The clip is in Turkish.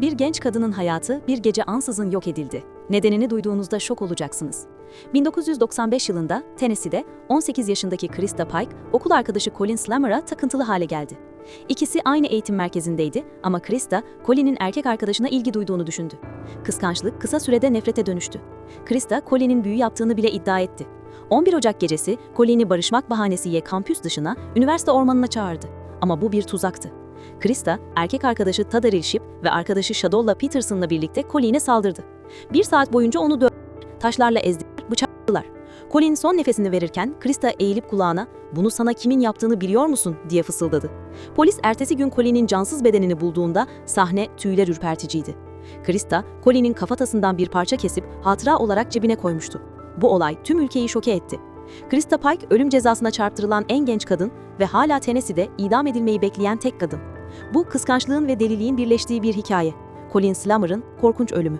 Bir genç kadının hayatı bir gece ansızın yok edildi. Nedenini duyduğunuzda şok olacaksınız. 1995 yılında Tennessee'de 18 yaşındaki Krista Pike, okul arkadaşı Colin Slammer'a takıntılı hale geldi. İkisi aynı eğitim merkezindeydi ama Krista, Colin'in erkek arkadaşına ilgi duyduğunu düşündü. Kıskançlık kısa sürede nefrete dönüştü. Krista, Colin'in büyü yaptığını bile iddia etti. 11 Ocak gecesi Colin'i barışmak bahanesiyle kampüs dışına, üniversite ormanına çağırdı. Ama bu bir tuzaktı. Krista, erkek arkadaşı Tadaril Ship ve arkadaşı Shadowla Peterson'la birlikte Colin'e saldırdı. Bir saat boyunca onu dövdüler, taşlarla ezdiler, bıçakladılar. Colin son nefesini verirken Krista eğilip kulağına "Bunu sana kimin yaptığını biliyor musun?" diye fısıldadı. Polis ertesi gün Colin'in cansız bedenini bulduğunda sahne tüyler ürperticiydi. Krista, Colin'in kafatasından bir parça kesip hatıra olarak cebine koymuştu. Bu olay tüm ülkeyi şoke etti. Krista Pike ölüm cezasına çarptırılan en genç kadın ve hala Tennessee'de idam edilmeyi bekleyen tek kadın. Bu kıskançlığın ve deliliğin birleştiği bir hikaye. Colin Slammer'ın korkunç ölümü.